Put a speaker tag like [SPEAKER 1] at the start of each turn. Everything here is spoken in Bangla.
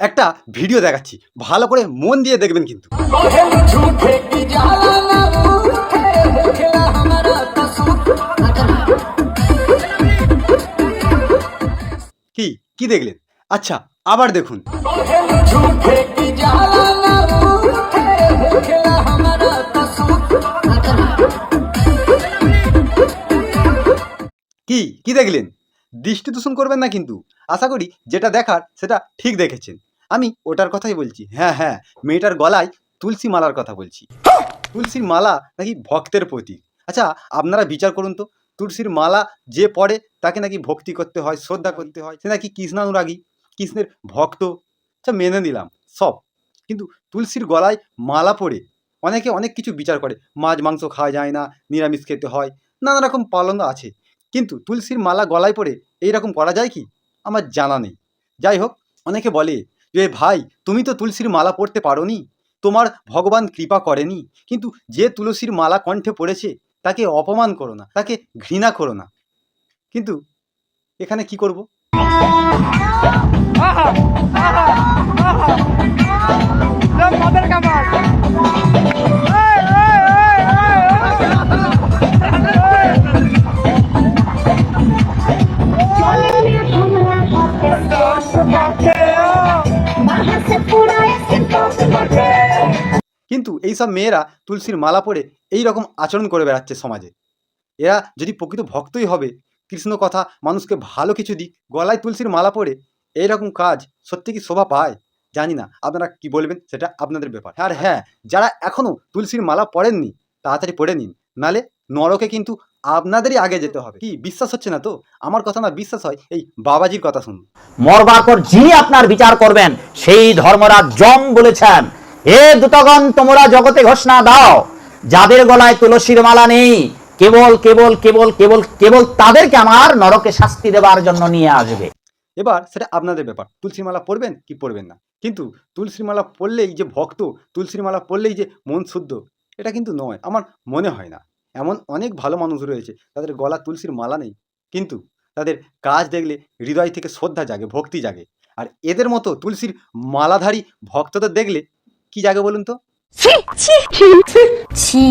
[SPEAKER 1] একটা ভিডিও দেখাচ্ছি। ভালো করে মন দিয়ে দেখবেন কিন্তু। কি? কি দেখলেন? আচ্ছা আবার দেখুন। কি? কি দেখলেন? দৃষ্টি দূষণ করবেন না কিন্তু। আশা করি যেটা দেখার, সেটা ঠিক দেখেছেন। আমি ওটার কথাই বলছি। হ্যাঁ হ্যাঁ মেয়েটার গলায় তুলসী মালার কথা বলছি। তুলসীর মালা নাকি ভক্তের প্রতীক। আচ্ছা আপনারা বিচার করুন তো। তুলসীর মালা যে পড়ে তাকে নাকি ভক্তি করতে হয়, শ্রদ্ধা করতে হয়। সে নাকি কৃষ্ণানুরাগী, কৃষ্ণের ভক্ত। আচ্ছা মেনে নিলাম, সব। কিন্তু তুলসীর গলায় মালা পড়ে অনেকে অনেক কিছু বিচার করে। মাছ, মাংস খাওয়া যায় না, নিরামিষ খেতে হয়, নানা রকম পালন আছে। কিন্তু তুলসীর মালা গলায় পড়ে এইরকম করা যায় কি? আমার জানা নেই। যাই হোক, অনেকে বলে যে ভাই, তুমি তো তুলসীর মালা পড়তে পারোনি। তোমার ভগবান কৃপা করেনি। কিন্তু যে তুলসীর মালা কণ্ঠে পড়েছে, তাকে অপমান করো না, তাকে ঘৃণা করো না। কিন্তু এখানে কি করব? কিন্তু এইসব মেয়েরা তুলসীর মালা পরে এই রকম আচরণ করে বেড়াচ্ছে সমাজে। এরা যদি প্রকৃত ভক্তই হবে, কৃষ্ণ কথা মানুষকে ভালো কিছু দিক, গলায় তুলসীর মালা পরে এইরকম কাজ সত্যি কি শোভা পায়? জানি না। আপনারা কি বলবেন সেটা আপনাদের ব্যাপার। আর হ্যাঁ যারা এখনও তুলসীর মালা পড়েননি তাড়াতাড়ি পড়ে নিন। নালে নরকে কিন্তু আপনাদেরই আগে যেতে হবে। কি, বিশ্বাস হচ্ছে না তো? আমার কথা না বিশ্বাস হয়, এই বাবাজির কথা শুনুন।
[SPEAKER 2] মরবার পর যিনি আপনার বিচার করবেন, সেই ধর্মরাজ জম বলেছেন এ দুতগণ তোমরা জগতে ঘোষণা দাও, যাদের গলায় তুলসীর মালা নেই, কেবল কেবল কেবল কেবল কেবল তাদেরকে আমার নরকে শাস্তি দেবার জন্য নিয়ে আসবে।
[SPEAKER 1] এবার সেটা আপনাদের ব্যাপার তুলসী মালা পড়বেন কি পড়বেন না? কিন্তু তুলসী মালা পড়লেই যে ভক্ত, তুলসীর মালা পড়লেই যে মন শুদ্ধ, এটা কিন্তু নয়, আমার মনে হয় না। এমন অনেক ভালো মানুষ রয়েছে, তাদের গলা তুলসীর মালা নেই, কিন্তু তাদের কাজ দেখলে হৃদয় থেকে শ্রদ্ধা জাগে, ভক্তি জাগে। আর এদের মতো তুলসীর মালাধারী ভক্তদের দেখলে কি জাগে বলুন তো?
[SPEAKER 3] ছি